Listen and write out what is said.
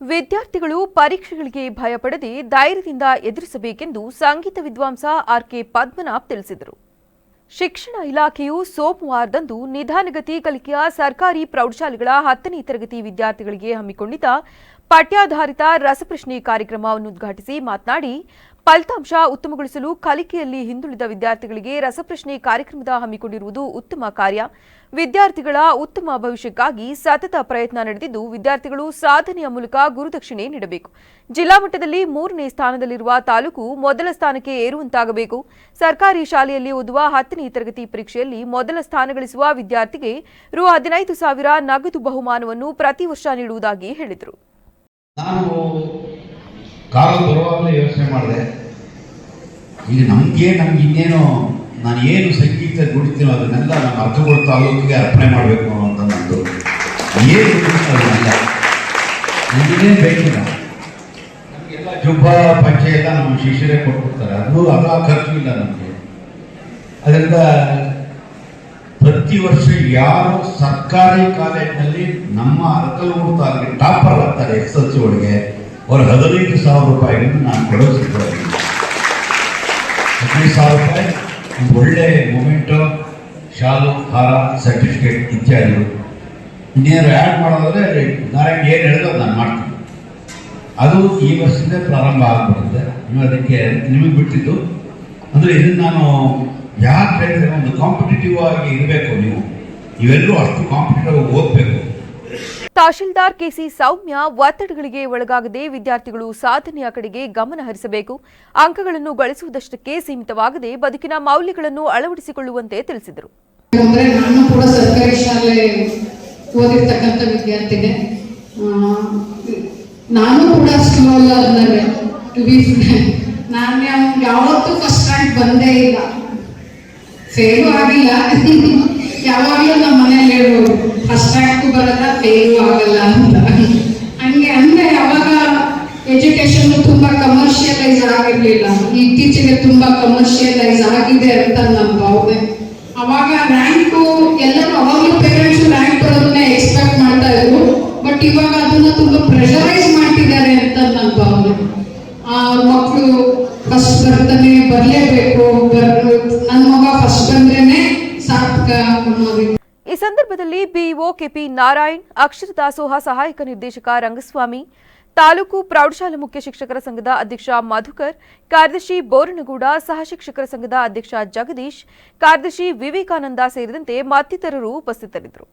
ವಿದ್ಯಾರ್ಥಿಗಳು ಪರೀಕ್ಷೆಗಳಿಗೆ ಭಯಪಡದೆ ಧೈರ್ಯದಿಂದ ಎದುರಿಸಬೇಕೆಂದು ಸಂಗೀತ ವಿದ್ವಾಂಸ ಆರ್ ಕೆ ಪದ್ಮನಾಭ್ ತಿಳಿಸಿದರು. ಶಿಕ್ಷಣ ಇಲಾಖೆಯು ಸೋಮವಾರದಂದು ನಿಧಾನಗತಿ ಕಲಿಕೆಯ ಸರ್ಕಾರಿ ಪ್ರೌಢಶಾಲೆಗಳ ಹತ್ತನೇ ತರಗತಿ ವಿದ್ಯಾರ್ಥಿಗಳಿಗೆ ಹಮ್ಮಿಕೊಂಡಿದ್ದ ಪಠ್ಯಾಧಾರಿತ ರಸಪ್ರಶ್ನೆ ಕಾರ್ಯಕ್ರಮವನ್ನು ಉದ್ಘಾಟಿಸಿ ಮಾತನಾಡಿ, ಫಲಿತಾಂಶ ಉತ್ತಮಗೊಳಿಸಲು ಕಲಿಕೆಯಲ್ಲಿ ಹಿಂದುಳಿದ ವಿದ್ಯಾರ್ಥಿಗಳಿಗೆ ರಸಪ್ರಶ್ನೆ ಕಾರ್ಯಕ್ರಮದ ಹಮ್ಮಿಕೊಂಡಿರುವುದು ಉತ್ತಮ ಕಾರ್ಯ. ವಿದ್ಯಾರ್ಥಿಗಳ ಉತ್ತಮ ಭವಿಷ್ಯಕ್ಕಾಗಿ ಸತತ ಪ್ರಯತ್ನ ನಡೆದಿದ್ದು, ವಿದ್ಯಾರ್ಥಿಗಳು ಸಾಧನೆಯ ಮೂಲಕ ಗುರುದಕ್ಷಿಣೆ ನೀಡಬೇಕು. ಜಿಲ್ಲಾ ಮಟ್ಟದಲ್ಲಿ ಮೂರನೇ ಸ್ಥಾನದಲ್ಲಿರುವ ತಾಲೂಕು ಮೊದಲ ಸ್ಥಾನಕ್ಕೆ ಏರುವಂತಾಗಬೇಕು. ಸರ್ಕಾರಿ ಶಾಲೆಯಲ್ಲಿ ಓದುವ ಹತ್ತನೇ ತರಗತಿ ಪರೀಕ್ಷೆಯಲ್ಲಿ ಮೊದಲ ಸ್ಥಾನ ಗಳಿಸುವ ವಿದ್ಯಾರ್ಥಿಗೆ ರು ಹದಿನೈದು ಸಾವಿರ ನಗದು ಬಹುಮಾನವನ್ನು ಪ್ರತಿ ವರ್ಷ ನೀಡುವುದಾಗಿ ಹೇಳಿದರು. ನಾನು ಕಾಲ ಬರುವಾಗಲೇ ಯೋಚನೆ ಮಾಡಿದೆ. ಈಗ ನಮಗೆ, ನಮ್ಗೆ ಇನ್ನೇನು, ನಾನು ಏನು ಸಂಗೀತ ದುಡಿತೀನೋ ಅದನ್ನೆಲ್ಲ ನಮ್ಮ ಅರ್ಥಗಳ ತಾಲೂಕಿಗೆ ಅರ್ಪಣೆ ಮಾಡಬೇಕು ಅನ್ನೋಂಥ ನಂದು ಏನು ಅದನ್ನೆಲ್ಲ ನನಗೇನು ಬೇಕಿಲ್ಲ. ನಮಗೆಲ್ಲ ಜುಬ್ಬ, ಪಂಚೆ ಎಲ್ಲ ನಮ್ಮ ಶಿಷ್ಯರೇ ಕೊಟ್ಬಿಡ್ತಾರೆ. ಅದು ಅದು ಖರ್ಚು ಇಲ್ಲ ನಮಗೆ. ಅದರಿಂದ ಪ್ರತಿ ವರ್ಷ ಯಾರು ಸರ್ಕಾರಿ ಕಾಲೇಜಿನಲ್ಲಿ ನಮ್ಮ ಅರಕಲೂರು ತಾಲೂಕಿಗೆ ಟಾಪರ್ ಆಗ್ತಾರೆ ಎಸ್ ಎಲ್ ಸಿ ಒಳಗೆ, ಅವ್ರ ಹದಿನೈದು ಸಾವಿರ ರೂಪಾಯಿಗಳನ್ನು ನಾನು ಕೊಡೋ ಹದಿನೈದು ಸಾವಿರ ರೂಪಾಯಿ, ಒಂದು ಒಳ್ಳೆ ಮೊಮೆಂಟೋ ಶಾಲು, ಹಾರ ಸರ್ಟಿಫಿಕೇಟ್ ಇತ್ಯಾದಿ. ಇನ್ನೇನು ಆ್ಯಡ್ ಮಾಡೋದಾದರೆ, ನಾರಾಯಣ ಏನು ಹೇಳಿದ್ರು ನಾನು ಮಾಡ್ತೀನಿ. ಅದು ಈ ವರ್ಷದಿಂದ ಪ್ರಾರಂಭ ಆಗ್ಬಿಡುತ್ತೆ. ನೀವು ಅದಕ್ಕೆ ನಿಮಗೆ ಬಿಟ್ಟಿದ್ದು. ಅಂದರೆ ಇದನ್ನು ನಾನು ಯಾಕೆ ಹೇಳಿದ್ರೆ ಒಂದು ಕಾಂಪಿಟೇಟಿವ್ ಆಗಿ ಇರಬೇಕು ನೀವು? ಇವೆಲ್ಲರೂ ಅಷ್ಟು ಕಾಂಪಿಟೇಟಿವ್ ಆಗಿ ಓದಬೇಕು. ತಹಶೀಲ್ದಾರ್ ಕೆಸಿ ಸೌಮ್ಯ ಒತ್ತಡಗಳಿಗೆ ಒಳಗಾಗದೆ ವಿದ್ಯಾರ್ಥಿಗಳು ಸಾಧನೆಯ ಕಡೆಗೆ ಗಮನ ಹರಿಸಬೇಕು. ಅಂಕಗಳನ್ನು ಗಳಿಸುವುದಷ್ಟಕ್ಕೆ ಸೀಮಿತವಾಗದೆ ಬದುಕಿನ ಮೌಲ್ಯಗಳನ್ನು ಅಳವಡಿಸಿಕೊಳ್ಳುವಂತೆ ತಿಳಿಸಿದರು. ಅಂದ್ರೆ ನಾನು ಕೂಡ ಸರ್ಕಾರಿ ಶಾಲೆ ಓದಿರ್ತಕ್ಕಂಥ ವಿದ್ಯಾರ್ಥಿನೇ. ನಾನು ಕೂಡ slow learner to be fail ಆಗಿಲ್ಲ. ಯಾವಾಗಲೂ ನಮ್ಮ ಮನೇಲಿ ಹೇಳ್ಬೋದು ಫಸ್ಟ್ ರ್ಯಾಂಕು ಬರಲ್ಲ ಫೇಲು ಆಗಲ್ಲ ಅಂತ. ಹಂಗೆ ಅಂದ್ರೆ ಯಾವಾಗ ಎಜುಕೇಶನ್ ತುಂಬಾ ಕಮರ್ಷಿಯಲೈಸ್ ಆಗಿರ್ಲಿಲ್ಲ. ಇತ್ತೀಚೆಗೆ ತುಂಬಾ ಕಮರ್ಷಿಯಲೈಸ್ ಆಗಿದೆ ಅಂತ ನನ್ನ ಭಾವನೆ. ಅವಾಗ ರ್ಯಾಂಕು ಎಲ್ಲರೂ, ಅವಾಗಲೂ ಪೇರೆಂಟ್ಸ್ ರ್ಯಾಂಕ್ ಬರೋದನ್ನೇ ಎಕ್ಸ್ಪೆಕ್ಟ್ ಮಾಡ್ತಾ ಇದ್ರು. ಬಟ್ ಇವಾಗ ಅದನ್ನ ತುಂಬಾ ಪ್ರೆಷರೈಸ್ ಮಾಡ್ತಿದ್ದಾರೆ ಅಂತ ನನ್ನ ಭಾವನೆ. ಆ ಮಕ್ಕಳು ಫಸ್ಟ್ ಬರ್ತಾನೆ, ಬರಲೇಬೇಕು ನನ್ನ ಸಂದರ್ಭದಲ್ಲಿ ಬಿಇಒ ಕೆಪಿ ನಾರಾಯಣ್ ಅಕ್ಷರ ದಾಸೋಹ ಸಹಾಯಕ ನಿರ್ದೇಶಕ ರಂಗಸ್ವಾಮಿ, ತಾಲೂಕು ಪ್ರೌಢಶಾಲಾ ಮುಖ್ಯ ಶಿಕ್ಷಕರ ಸಂಘದ ಅಧ್ಯಕ್ಷ ಮಧುಕರ್, ಕಾರ್ಯದರ್ಶಿ ಬೋರನಗೌಡ, ಸಹ ಶಿಕ್ಷಕರ ಸಂಘದ ಅಧ್ಯಕ್ಷ ಜಗದೀಶ್, ಕಾರ್ಯದರ್ಶಿ ವಿವೇಕಾನಂದ ಸೇರಿದಂತೆ ಮತ್ತಿತರರು ಉಪಸ್ಥಿತರಿದ್ದರು.